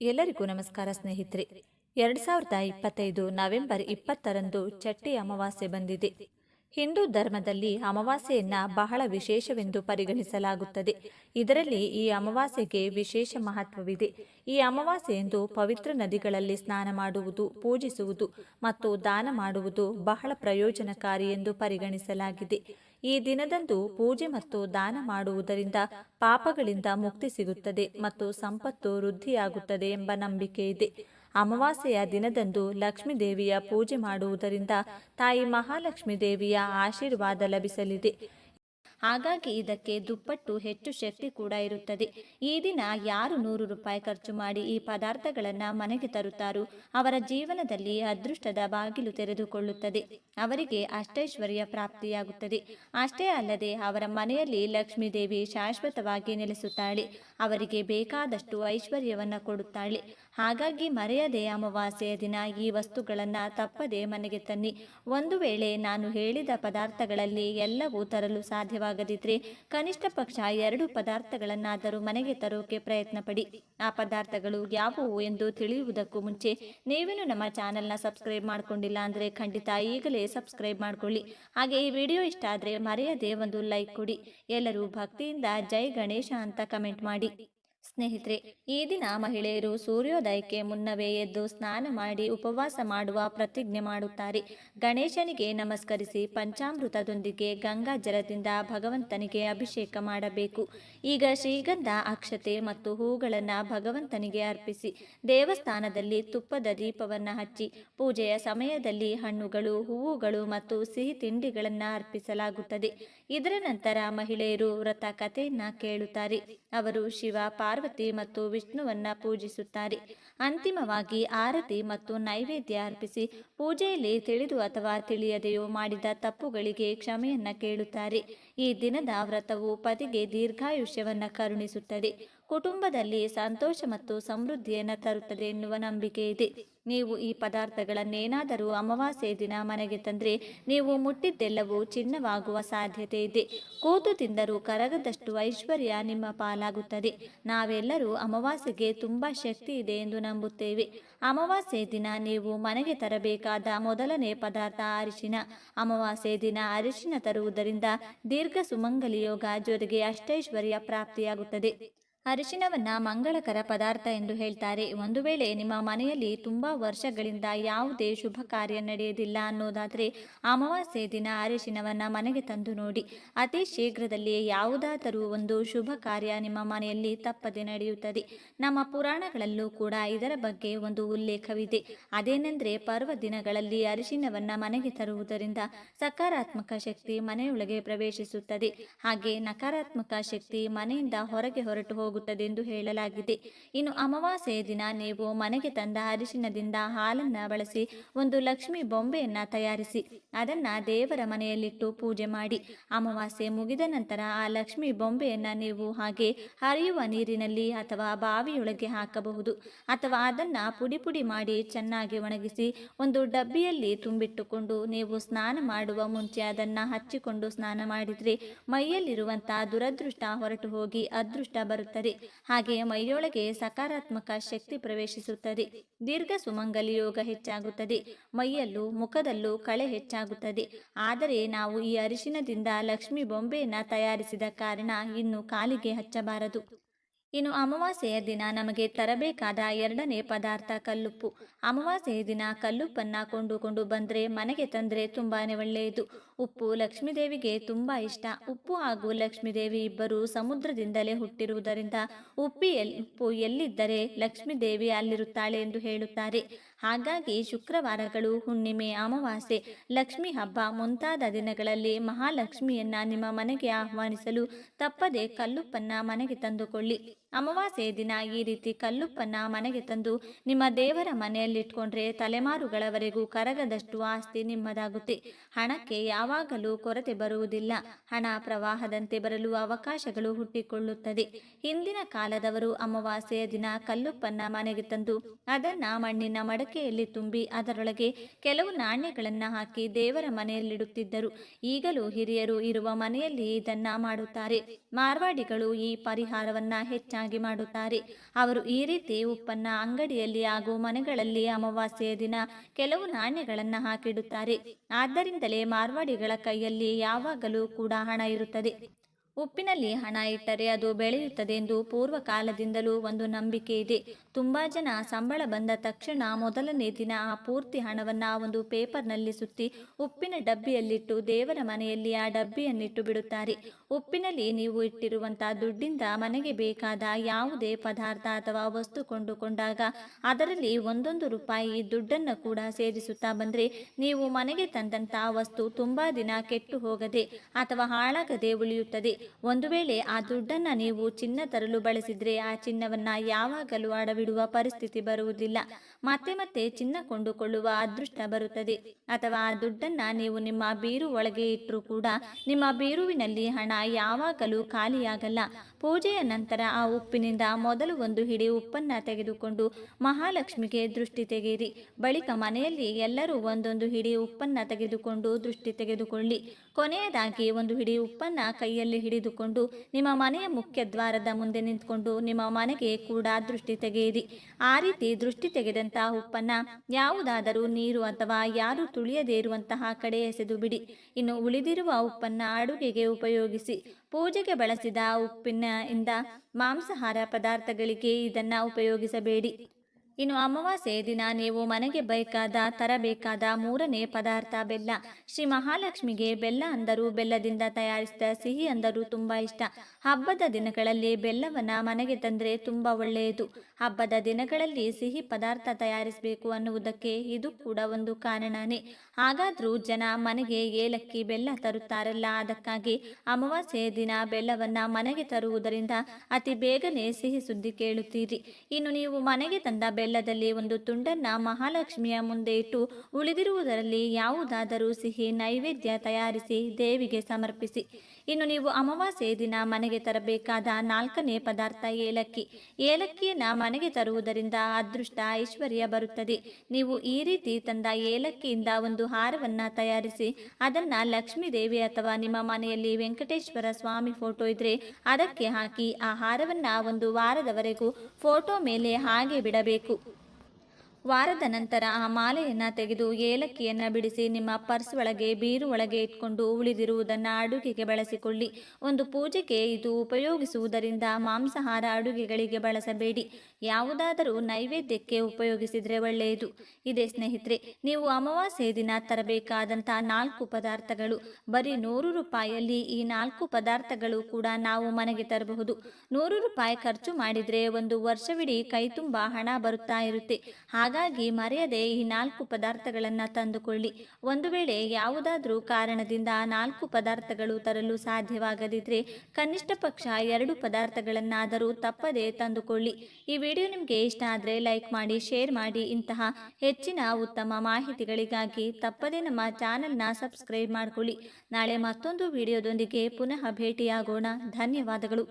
ಎಲ್ಲರಿಗೂ ನಮಸ್ಕಾರ ಸ್ನೇಹಿತರೆ. ಎರಡು ಸಾವಿರದ ಇಪ್ಪತ್ತೈದು ನವೆಂಬರ್ ಇಪ್ಪತ್ತರಂದು ಚಟ್ಟಿ ಅಮಾವಾಸ್ಯೆ ಬಂದಿದೆ. ಹಿಂದೂ ಧರ್ಮದಲ್ಲಿ ಅಮಾವಾಸ್ಯೆಯನ್ನ ಬಹಳ ವಿಶೇಷವೆಂದು ಪರಿಗಣಿಸಲಾಗುತ್ತದೆ. ಇದರಲ್ಲಿ ಈ ಅಮಾವಾಸ್ಯೆಗೆ ವಿಶೇಷ ಮಹತ್ವವಿದೆ. ಈ ಅಮಾವಾಸ್ಯೆಯಂದು ಪವಿತ್ರ ನದಿಗಳಲ್ಲಿ ಸ್ನಾನ ಮಾಡುವುದು, ಪೂಜಿಸುವುದು ಮತ್ತು ದಾನ ಮಾಡುವುದು ಬಹಳ ಪ್ರಯೋಜನಕಾರಿ ಎಂದು ಪರಿಗಣಿಸಲಾಗಿದೆ. ಈ ದಿನದಂದು ಪೂಜೆ ಮತ್ತು ದಾನ ಮಾಡುವುದರಿಂದ ಪಾಪಗಳಿಂದ ಮುಕ್ತಿ ಸಿಗುತ್ತದೆ ಮತ್ತು ಸಂಪತ್ತು ವೃದ್ಧಿಯಾಗುತ್ತದೆ ಎಂಬ ನಂಬಿಕೆ ಇದೆ. ಅಮಾವಾಸ್ಯೆಯ ದಿನದಂದು ಲಕ್ಷ್ಮೀ ದೇವಿಯ ಪೂಜೆ ಮಾಡುವುದರಿಂದ ತಾಯಿ ಮಹಾಲಕ್ಷ್ಮೀ ದೇವಿಯ ಆಶೀರ್ವಾದ ಲಭಿಸಲಿದೆ. ಹಾಗಾಗಿ ಇದಕ್ಕೆ ದುಪ್ಪಟ್ಟು ಹೆಚ್ಚು ಶಕ್ತಿ ಕೂಡ ಇರುತ್ತದೆ. ಈ ದಿನ ಯಾರು ನೂರು ರೂಪಾಯಿ ಖರ್ಚು ಮಾಡಿ ಈ ಪದಾರ್ಥಗಳನ್ನು ಮನೆಗೆ ತರುತ್ತಾರೋ ಅವರ ಜೀವನದಲ್ಲಿ ಅದೃಷ್ಟದ ಬಾಗಿಲು ತೆರೆದುಕೊಳ್ಳುತ್ತದೆ. ಅವರಿಗೆ ಅಷ್ಟೈಶ್ವರ್ಯ ಪ್ರಾಪ್ತಿಯಾಗುತ್ತದೆ. ಅಷ್ಟೇ ಅಲ್ಲದೆ ಅವರ ಮನೆಯಲ್ಲಿ ಲಕ್ಷ್ಮೀದೇವಿ ಶಾಶ್ವತವಾಗಿ ನೆಲೆಸುತ್ತಾಳೆ. ಅವರಿಗೆ ಬೇಕಾದಷ್ಟು ಐಶ್ವರ್ಯವನ್ನು ಕೊಡುತ್ತಾಳೆ. ಹಾಗಾಗಿ ಮರೆಯದೆ ಅಮಾವಾಸ್ಯೆಯ ದಿನ ಈ ವಸ್ತುಗಳನ್ನು ತಪ್ಪದೆ ಮನೆಗೆ ತನ್ನಿ. ಒಂದು ವೇಳೆ ನಾನು ಹೇಳಿದ ಪದಾರ್ಥಗಳಲ್ಲಿ ಎಲ್ಲವೂ ತರಲು ಸಾಧ್ಯವಾಗದಿದ್ರೆ ಕನಿಷ್ಠ ಪಕ್ಷ ಎರಡು ಪದಾರ್ಥಗಳನ್ನಾದರೂ ಮನೆಗೆ ತರೋಕೆ ಪ್ರಯತ್ನ ಪಡಿ ಆ ಪದಾರ್ಥಗಳು ಯಾವುವು ಎಂದು ತಿಳಿಯುವುದಕ್ಕೂ ಮುಂಚೆ ನೀವೇನು ನಮ್ಮ ಚಾನೆಲ್ನ ಸಬ್ಸ್ಕ್ರೈಬ್ ಮಾಡಿಕೊಂಡಿಲ್ಲ ಅಂದರೆ ಖಂಡಿತ ಈಗಲೇ ಸಬ್ಸ್ಕ್ರೈಬ್ ಮಾಡಿಕೊಳ್ಳಿ. ಹಾಗೆ ಈ ವಿಡಿಯೋ ಇಷ್ಟ ಆದರೆ ಮರೆಯದೆ ಒಂದು ಲೈಕ್ ಕೊಡಿ. ಎಲ್ಲರೂ ಭಕ್ತಿಯಿಂದ ಜೈ ಗಣೇಶ ಅಂತ ಕಮೆಂಟ್ ಮಾಡಿ. ಸ್ನೇಹಿತರೆ, ಈ ದಿನ ಮಹಿಳೆಯರು ಸೂರ್ಯೋದಯಕ್ಕೆ ಮುನ್ನವೇ ಎದ್ದು ಸ್ನಾನ ಮಾಡಿ ಉಪವಾಸ ಮಾಡುವ ಪ್ರತಿಜ್ಞೆ ಮಾಡುತ್ತಾರೆ. ಗಣೇಶನಿಗೆ ನಮಸ್ಕರಿಸಿ ಪಂಚಾಮೃತದೊಂದಿಗೆ ಗಂಗಾ ಜಲದಿಂದ ಭಗವಂತನಿಗೆ ಅಭಿಷೇಕ ಮಾಡಬೇಕು. ಈಗ ಶ್ರೀಗಂಧ, ಅಕ್ಷತೆ ಮತ್ತು ಹೂಗಳನ್ನು ಭಗವಂತನಿಗೆ ಅರ್ಪಿಸಿ. ದೇವಸ್ಥಾನದಲ್ಲಿ ತುಪ್ಪದ ದೀಪವನ್ನು ಹಚ್ಚಿ, ಪೂಜೆಯ ಸಮಯದಲ್ಲಿ ಹಣ್ಣುಗಳು, ಹೂವುಗಳು ಮತ್ತು ಸಿಹಿ ತಿಂಡಿಗಳನ್ನು ಅರ್ಪಿಸಲಾಗುತ್ತದೆ. ಇದರ ನಂತರ ಮಹಿಳೆಯರು ವ್ರತ ಕಥೆಯನ್ನು ಕೇಳುತ್ತಾರೆ. ಅವರು ಶಿವ ಪಾರ್ವತಿ ಮತ್ತು ವಿಷ್ಣುವನ್ನ ಪೂಜಿಸುತ್ತಾರೆ. ಅಂತಿಮವಾಗಿ ಆರತಿ ಮತ್ತು ನೈವೇದ್ಯ ಅರ್ಪಿಸಿ ಪೂಜೆಯಲ್ಲಿ ತಿಳಿದು ಅಥವಾ ತಿಳಿಯದೆಯೋ ಮಾಡಿದ ತಪ್ಪುಗಳಿಗೆ ಕ್ಷಮೆಯನ್ನ ಕೇಳುತ್ತಾರೆ. ಈ ದಿನದ ವ್ರತವು ಪತಿಗೆ ದೀರ್ಘಾಯುಷ್ಯವನ್ನ ಕರುಣಿಸುತ್ತದೆ. ಕುಟುಂಬದಲ್ಲಿ ಸಂತೋಷ ಮತ್ತು ಸಮೃದ್ಧಿಯನ್ನು ತರುತ್ತದೆ ಎನ್ನುವ ನಂಬಿಕೆ ಇದೆ. ನೀವು ಈ ಪದಾರ್ಥಗಳನ್ನೇನಾದರೂ ಅಮಾವಾಸ್ಯೆ ದಿನ ಮನೆಗೆ ತಂದರೆ ನೀವು ಮುಟ್ಟಿದ್ದೆಲ್ಲವೂ ಚಿನ್ನವಾಗುವ ಸಾಧ್ಯತೆ ಇದೆ. ಕೂತು ತಿಂದರೂ ಕರಗದಷ್ಟು ಐಶ್ವರ್ಯ ನಿಮ್ಮ ಪಾಲಾಗುತ್ತದೆ. ನಾವೆಲ್ಲರೂ ಅಮಾವಾಸ್ಯೆಗೆ ತುಂಬ ಶಕ್ತಿ ಇದೆ ಎಂದು ನಂಬುತ್ತೇವೆ. ಅಮಾವಾಸ್ಯೆ ದಿನ ನೀವು ಮನೆಗೆ ತರಬೇಕಾದ ಮೊದಲನೇ ಪದಾರ್ಥ ಅರಿಶಿನ. ಅಮಾವಾಸ್ಯೆ ದಿನ ಅರಿಶಿನ ತರುವುದರಿಂದ ದೀರ್ಘ ಸುಮಂಗಲಿ ಯೋಗ ಜೊತೆಗೆ ಅಷ್ಟೈಶ್ವರ್ಯ ಪ್ರಾಪ್ತಿಯಾಗುತ್ತದೆ. ಅರಿಶಿನವನ್ನ ಮಂಗಳಕರ ಪದಾರ್ಥ ಎಂದು ಹೇಳ್ತಾರೆ. ಒಂದು ವೇಳೆ ನಿಮ್ಮ ಮನೆಯಲ್ಲಿ ತುಂಬ ವರ್ಷಗಳಿಂದ ಯಾವುದೇ ಶುಭ ಕಾರ್ಯ ನಡೆಯುವುದಿಲ್ಲ ಅನ್ನೋದಾದರೆ ಅಮಾವಾಸ್ಯೆ ದಿನ ಅರಿಶಿನವನ್ನ ಮನೆಗೆ ತಂದು ನೋಡಿ. ಅತಿ ಶೀಘ್ರದಲ್ಲಿ ಯಾವುದಾದರೂ ಒಂದು ಶುಭ ಕಾರ್ಯ ನಿಮ್ಮ ಮನೆಯಲ್ಲಿ ತಪ್ಪದೆ ನಡೆಯುತ್ತದೆ. ನಮ್ಮ ಪುರಾಣಗಳಲ್ಲೂ ಕೂಡ ಇದರ ಬಗ್ಗೆ ಒಂದು ಉಲ್ಲೇಖವಿದೆ. ಅದೇನೆಂದರೆ ಪರ್ವ ದಿನಗಳಲ್ಲಿ ಅರಿಶಿನವನ್ನ ಮನೆಗೆ ತರುವುದರಿಂದ ಸಕಾರಾತ್ಮಕ ಶಕ್ತಿ ಮನೆಯೊಳಗೆ ಪ್ರವೇಶಿಸುತ್ತದೆ. ಹಾಗೆ ನಕಾರಾತ್ಮಕ ಶಕ್ತಿ ಮನೆಯಿಂದ ಹೊರಗೆ ಹೊರಟು ಹೋಗುತ್ತದೆ ಎಂದು ಹೇಳಲಾಗಿದೆ. ಇನ್ನು ಅಮಾವಾಸ್ಯೆಯ ದಿನ ನೀವು ಮನೆಗೆ ತಂದ ಅರಿಶಿನದಿಂದ ಹಾಲನ್ನು ಬಳಸಿ ಒಂದು ಲಕ್ಷ್ಮಿ ಬೊಂಬೆಯನ್ನ ತಯಾರಿಸಿ, ಅದನ್ನ ದೇವರ ಮನೆಯಲ್ಲಿಟ್ಟು ಪೂಜೆ ಮಾಡಿ. ಅಮಾವಾಸ್ಯೆ ಮುಗಿದ ನಂತರ ಆ ಲಕ್ಷ್ಮಿ ಬೊಂಬೆಯನ್ನ ನೀವು ಹಾಗೆ ಹರಿಯುವ ನೀರಿನಲ್ಲಿ ಅಥವಾ ಬಾವಿಯೊಳಗೆ ಹಾಕಬಹುದು ಅಥವಾ ಅದನ್ನ ಪುಡಿ ಪುಡಿ ಮಾಡಿ ಚೆನ್ನಾಗಿ ಒಣಗಿಸಿ ಒಂದು ಡಬ್ಬಿಯಲ್ಲಿ ತುಂಬಿಟ್ಟುಕೊಂಡು ನೀವು ಸ್ನಾನ ಮಾಡುವ ಮುಂಚೆ ಅದನ್ನ ಹಚ್ಚಿಕೊಂಡು ಸ್ನಾನ ಮಾಡಿದ್ರೆ ಮೈಯಲ್ಲಿರುವಂತಹ ದುರದೃಷ್ಟ ಹೊರಟು ಹೋಗಿ ಅದೃಷ್ಟ ಬರುತ್ತದೆ. ಹಾಗೆಯೇ ಮೈಯೊಳಗೆ ಸಕಾರಾತ್ಮಕ ಶಕ್ತಿ ಪ್ರವೇಶಿಸುತ್ತದೆ. ದೀರ್ಘ ಸುಮಂಗಲಿ ಯೋಗ ಹೆಚ್ಚಾಗುತ್ತದೆ. ಮೈಯಲ್ಲೂ ಮುಖದಲ್ಲೂ ಕಳೆ ಹೆಚ್ಚಾಗುತ್ತದೆ. ಆದರೆ ನಾವು ಈ ಅರಿಶಿನದಿಂದ ಲಕ್ಷ್ಮಿ ಬೊಂಬೆಯನ್ನು ತಯಾರಿಸಿದ ಕಾರಣ ಇನ್ನು ಕಾಲಿಗೆ ಹಚ್ಚಬಾರದು. ಇನ್ನು ಅಮಾವಾಸ್ಯೆಯ ದಿನ ನಮಗೆ ತರಬೇಕಾದ ಎರಡನೇ ಪದಾರ್ಥ ಕಲ್ಲುಪ್ಪು. ಅಮಾವಾಸ್ಯೆಯ ದಿನ ಕಲ್ಲುಪ್ಪನ್ನು ಕೊಂಡುಕೊಂಡು ಬಂದರೆ ಮನೆಗೆ ತಂದರೆ ತುಂಬಾ ಒಳ್ಳೆಯದು. ಉಪ್ಪು ಲಕ್ಷ್ಮೀದೇವಿಗೆ ತುಂಬ ಇಷ್ಟ. ಉಪ್ಪು ಹಾಗೂ ಲಕ್ಷ್ಮೀದೇವಿ ಇಬ್ಬರು ಸಮುದ್ರದಿಂದಲೇ ಹುಟ್ಟಿರುವುದರಿಂದ ಉಪ್ಪಿ ಎಲ್ ಉಪ್ಪು ಎಲ್ಲಿದ್ದರೆ ಲಕ್ಷ್ಮೀದೇವಿ ಅಲ್ಲಿರುತ್ತಾಳೆ ಎಂದು ಹೇಳುತ್ತಾರೆ. ಹಾಗಾಗಿ ಶುಕ್ರವಾರಗಳು ಹುಣ್ಣಿಮೆ, ಅಮಾವಾಸ್ಯೆ, ಲಕ್ಷ್ಮಿ ಹಬ್ಬ ಮುಂತಾದ ದಿನಗಳಲ್ಲಿ ಮಹಾಲಕ್ಷ್ಮಿಯನ್ನ ನಿಮ್ಮ ಮನೆಗೆ ಆಹ್ವಾನಿಸಲು ತಪ್ಪದೆ ಕಲ್ಲುಪ್ಪನ್ನ ಮನೆಗೆ ತಂದುಕೊಳ್ಳಿ. ಅಮಾವಾಸ್ಯೆಯ ದಿನ ಈ ರೀತಿ ಕಲ್ಲುಪ್ಪನ್ನ ಮನೆಗೆ ತಂದು ನಿಮ್ಮ ದೇವರ ಮನೆಯಲ್ಲಿಟ್ಕೊಂಡ್ರೆ ತಲೆಮಾರುಗಳವರೆಗೂ ಕರಗದಷ್ಟು ಆಸ್ತಿ ನಿಮ್ಮದಾಗುತ್ತೆ. ಹಣಕ್ಕೆ ಯಾವಾಗಲೂ ಕೊರತೆ ಬರುವುದಿಲ್ಲ. ಹಣ ಪ್ರವಾಹದಂತೆ ಬರಲು ಅವಕಾಶಗಳು ಹುಟ್ಟಿಕೊಳ್ಳುತ್ತದೆ. ಹಿಂದಿನ ಕಾಲದವರು ಅಮಾವಾಸ್ಯೆಯ ದಿನ ಕಲ್ಲುಪ್ಪನ್ನ ಮನೆಗೆ ತಂದು ಅದನ್ನ ಮಣ್ಣಿನ ಮಡಕೆಯಲ್ಲಿ ತುಂಬಿ ಅದರೊಳಗೆ ಕೆಲವು ನಾಣ್ಯಗಳನ್ನ ಹಾಕಿ ದೇವರ ಮನೆಯಲ್ಲಿಡುತ್ತಿದ್ದರು. ಈಗಲೂ ಹಿರಿಯರು ಇರುವ ಮನೆಯಲ್ಲಿ ಇದನ್ನ ಮಾಡುತ್ತಾರೆ. ಮಾರ್ವಾಡಿಗಳು ಈ ಪರಿಹಾರವನ್ನ ಹೆಚ್ಚಾಗಿ ಹೆಚ್ಚಾಗಿ ಮಾಡುತ್ತಾರೆ. ಅವರು ಈ ರೀತಿ ಉಪ್ಪನ್ನ ಅಂಗಡಿಯಲ್ಲಿ ಹಾಗೂ ಮನೆಗಳಲ್ಲಿ ಅಮಾವಾಸ್ಯೆಯ ದಿನ ಕೆಲವು ನಾಣ್ಯಗಳನ್ನು ಹಾಕಿಡುತ್ತಾರೆ. ಆದ್ದರಿಂದಲೇ ಮಾರ್ವಾಡಿಗಳ ಕೈಯಲ್ಲಿ ಯಾವಾಗಲೂ ಕೂಡ ಹಣ ಇರುತ್ತದೆ. ಉಪ್ಪಿನಲ್ಲಿ ಹಣ ಇಟ್ಟರೆ ಅದು ಬೆಳೆಯುತ್ತದೆ ಎಂದು ಪೂರ್ವ ಕಾಲದಿಂದಲೂ ಒಂದು ನಂಬಿಕೆ ಇದೆ. ತುಂಬಾ ಜನ ಸಂಬಳ ಬಂದ ತಕ್ಷಣ ಮೊದಲನೇ ದಿನ ಆ ಪೂರ್ತಿ ಹಣವನ್ನ ಒಂದು ಪೇಪರ್ನಲ್ಲಿ ಸುತ್ತಿ ಉಪ್ಪಿನ ಡಬ್ಬಿಯಲ್ಲಿಟ್ಟು ದೇವರ ಮನೆಯಲ್ಲಿ ಆ ಡಬ್ಬಿಯನ್ನಿಟ್ಟು ಬಿಡುತ್ತಾರೆ. ಉಪ್ಪಿನಲ್ಲಿ ನೀವು ಇಟ್ಟಿರುವಂತಹ ದುಡ್ಡಿಂದ ಮನೆಗೆ ಬೇಕಾದ ಯಾವುದೇ ಪದಾರ್ಥ ಅಥವಾ ವಸ್ತು ಕೊಂಡುಕೊಂಡಾಗ ಅದರಲ್ಲಿ ಒಂದೊಂದು ರೂಪಾಯಿ ದುಡ್ಡನ್ನು ಕೂಡ ಸೇರಿಸುತ್ತಾ ಬಂದರೆ ನೀವು ಮನೆಗೆ ತಂದಂತಹ ವಸ್ತು ತುಂಬ ದಿನ ಕೆಟ್ಟು ಹೋಗದೆ ಅಥವಾ ಹಾಳಾಗದೆ ಉಳಿಯುತ್ತದೆ. ಒಂದು ವೇಳೆ ಆ ದುಡ್ಡನ್ನು ನೀವು ಚಿನ್ನ ತರಲು ಬಳಸಿದರೆ ಆ ಚಿನ್ನವನ್ನು ಯಾವಾಗಲೂ ಅಡವಿಡುವ ಪರಿಸ್ಥಿತಿ ಬರುವುದಿಲ್ಲ. ಮತ್ತೆ ಮತ್ತೆ ಚಿನ್ನ ಕೊಂಡುಕೊಳ್ಳುವ ಅದೃಷ್ಟ ಬರುತ್ತದೆ. ಅಥವಾ ಆ ದುಡ್ಡನ್ನ ನೀವು ನಿಮ್ಮ ಬೀರು ಒಳಗೆ ಇಟ್ಟರೂ ಕೂಡ ನಿಮ್ಮ ಬೀರುವಿನಲ್ಲಿ ಹಣ ಯಾವಾಗಲೂ ಖಾಲಿಯಾಗಲ್ಲ. ಪೂಜೆಯ ನಂತರ ಆ ಉಪ್ಪಿನಿಂದ ಮೊದಲು ಒಂದು ಹಿಡಿ ಉಪ್ಪನ್ನ ತೆಗೆದುಕೊಂಡು ಮಹಾಲಕ್ಷ್ಮಿಗೆ ದೃಷ್ಟಿ ತೆಗೆಯಿರಿ. ಬಳಿಕ ಮನೆಯಲ್ಲಿ ಎಲ್ಲರೂ ಒಂದೊಂದು ಹಿಡಿ ಉಪ್ಪನ್ನ ತೆಗೆದುಕೊಂಡು ದೃಷ್ಟಿ ತೆಗೆದುಕೊಳ್ಳಿ. ಕೊನೆಯದಾಗಿ ಒಂದು ಹಿಡಿ ಉಪ್ಪನ್ನ ಕೈಯಲ್ಲಿ ಹಿಡಿದುಕೊಂಡು ನಿಮ್ಮ ಮನೆಯ ಮುಖ್ಯ ದ್ವಾರದ ಮುಂದೆ ನಿಂತ್ಕೊಂಡು ನಿಮ್ಮ ಮನೆಗೆ ಕೂಡ ದೃಷ್ಟಿ ತೆಗೆಯಿರಿ. ಆ ರೀತಿ ದೃಷ್ಟಿ ತೆಗೆದಂತಹ ಉಪ್ಪನ್ನ? ಯಾವುದಾದರೂ ನೀರು ಅಥವಾ ಯಾರು ತುಳಿಯದೇ ಇರುವಂತಹ ಕಡೆ ಎಸೆದು ಬಿಡಿ. ಇನ್ನು ಉಳಿದಿರುವ ಉಪ್ಪನ್ನ ಅಡುಗೆಗೆ ಉಪಯೋಗಿಸಿ. ಪೂಜೆಗೆ ಬಳಸಿದ ಉಪ್ಪಿನ ಇಂದ ಮಾಂಸಾಹಾರ ಪದಾರ್ಥಗಳಿಗೆ ಇದನ್ನ ಉಪಯೋಗಿಸಬೇಡಿ. ಇನ್ನು ಅಮಾವಾಸ್ಯೆ ದಿನ ನೀವು ಮನೆಗೆ ಬೇಕಾದ, ತರಬೇಕಾದ ಮೂರನೇ ಪದಾರ್ಥ ಬೆಲ್ಲ. ಶ್ರೀ ಮಹಾಲಕ್ಷ್ಮಿಗೆ ಬೆಲ್ಲ ಅಂದರೂ ಬೆಲ್ಲದಿಂದ ತಯಾರಿಸಿದ ಸಿಹಿ ಅಂದರೂ ತುಂಬ ಇಷ್ಟ. ಹಬ್ಬದ ದಿನಗಳಲ್ಲಿ ಬೆಲ್ಲವನ್ನ ಮನೆಗೆ ತಂದರೆ ತುಂಬ ಒಳ್ಳೆಯದು. ಹಬ್ಬದ ದಿನಗಳಲ್ಲಿ ಸಿಹಿ ಪದಾರ್ಥ ತಯಾರಿಸಬೇಕು ಅನ್ನುವುದಕ್ಕೆ ಇದು ಕೂಡ ಒಂದು ಕಾರಣನೇ. ಹಾಗಾದರೂ ಜನ ಮನೆಗೆ ಏಲಕ್ಕಿ ಬೆಲ್ಲ ತರುತ್ತಾರಲ್ಲ, ಅದಕ್ಕಾಗಿ ಅಮಾವಾಸ್ಯೆ ದಿನ ಬೆಲ್ಲವನ್ನ ಮನೆಗೆ ತರುವುದರಿಂದ ಅತಿ ಬೇಗನೆ ಸಿಹಿ ಸುದ್ದಿ ಕೇಳುತ್ತೀರಿ. ಇನ್ನು ನೀವು ಮನೆಗೆ ತಂದ ಬೆಲ್ಲದಲ್ಲಿ ಒಂದು ತುಂಡನ್ನ ಮಹಾಲಕ್ಷ್ಮಿಯ ಮುಂದೆ ಇಟ್ಟು ಉಳಿದಿರುವುದರಲ್ಲಿ ಯಾವುದಾದರೂ ಸಿಹಿ ನೈವೇದ್ಯ ತಯಾರಿಸಿ ದೇವಿಗೆ ಸಮರ್ಪಿಸಿ. ಇನ್ನು ನೀವು ಅಮಾವಾಸ್ಯೆ ದಿನ ಮನೆಗೆ ತರಬೇಕಾದ ನಾಲ್ಕನೇ ಪದಾರ್ಥ ಏಲಕ್ಕಿ. ಏಲಕ್ಕಿಯನ್ನ ಮನೆಗೆ ತರುವುದರಿಂದ ಅದೃಷ್ಟ ಐಶ್ವರ್ಯ ಬರುತ್ತದೆ. ನೀವು ಈ ರೀತಿ ತಂದ ಏಲಕ್ಕಿಯಿಂದ ಒಂದು ಹಾರವನ್ನ ತಯಾರಿಸಿ, ಅದನ್ನ ಲಕ್ಷ್ಮೀ ದೇವಿ ಅಥವಾ ನಿಮ್ಮ ಮನೆಯಲ್ಲಿ ವೆಂಕಟೇಶ್ವರ ಸ್ವಾಮಿ ಫೋಟೋ ಇದ್ರೆ ಅದಕ್ಕೆ ಹಾಕಿ ಆ ಹಾರವನ್ನ ಒಂದು ವಾರದವರೆಗೂ ಫೋಟೋ ಮೇಲೆ ಹಾಗೆ ಬಿಡಬೇಕು. ಬೇಕು ವಾರದ ನಂತರ ಆ ಮಾಲೆಯನ್ನು ತೆಗೆದು ಏಲಕ್ಕಿಯನ್ನು ಬಿಡಿಸಿ ನಿಮ್ಮ ಪರ್ಸ್ ಒಳಗೆ, ಬೀರು ಒಳಗೆ ಇಟ್ಕೊಂಡು ಉಳಿದಿರುವುದನ್ನು ಅಡುಗೆಗೆ ಬಳಸಿಕೊಳ್ಳಿ. ಒಂದು ಪೂಜೆಗೆ ಇದು ಉಪಯೋಗಿಸುವುದರಿಂದ ಮಾಂಸಾಹಾರ ಅಡುಗೆಗಳಿಗೆ ಬಳಸಬೇಡಿ. ಯಾವುದಾದರೂ ನೈವೇದ್ಯಕ್ಕೆ ಉಪಯೋಗಿಸಿದರೆ ಒಳ್ಳೆಯದು. ಇದೇ ಸ್ನೇಹಿತರೆ, ನೀವು ಅಮಾವಾಸ್ಯೆ ದಿನ ತರಬೇಕಾದಂಥ ನಾಲ್ಕು ಪದಾರ್ಥಗಳು, ಬರೀ ನೂರು ರೂಪಾಯಿಯಲ್ಲಿ ಈ ನಾಲ್ಕು ಪದಾರ್ಥಗಳು ಕೂಡ ನಾವು ಮನೆಗೆ ತರಬಹುದು. ನೂರು ರೂಪಾಯಿ ಖರ್ಚು ಮಾಡಿದರೆ ಒಂದು ವರ್ಷವಿಡೀ ಕೈ ತುಂಬ ಹಣ ಬರುತ್ತಾ ಇರುತ್ತೆ. ಹಾಗಾಗಿ ಮರೆಯದೆ ಈ ನಾಲ್ಕು ಪದಾರ್ಥಗಳನ್ನು ತಂದುಕೊಳ್ಳಿ. ಒಂದು ವೇಳೆ ಯಾವುದಾದ್ರೂ ಕಾರಣದಿಂದ ನಾಲ್ಕು ಪದಾರ್ಥಗಳು ತರಲು ಸಾಧ್ಯವಾಗದಿದ್ದರೆ ಕನಿಷ್ಠ ಪಕ್ಷ ಎರಡು ಪದಾರ್ಥಗಳನ್ನಾದರೂ ತಪ್ಪದೆ ತಂದುಕೊಳ್ಳಿ. ಈ ವಿಡಿಯೋ ನಿಮಗೆ ಇಷ್ಟ ಆದರೆ ಲೈಕ್ ಮಾಡಿ, ಶೇರ್ ಮಾಡಿ. ಇಂತಹ ಹೆಚ್ಚಿನ ಉತ್ತಮ ಮಾಹಿತಿಗಳಿಗಾಗಿ ತಪ್ಪದೆ ನಮ್ಮ ಚಾನೆಲ್ನ ಸಬ್ಸ್ಕ್ರೈಬ್ ಮಾಡಿಕೊಳ್ಳಿ. ನಾಳೆ ಮತ್ತೊಂದು ವಿಡಿಯೋದೊಂದಿಗೆ ಪುನಃ ಭೇಟಿಯಾಗೋಣ. ಧನ್ಯವಾದಗಳು.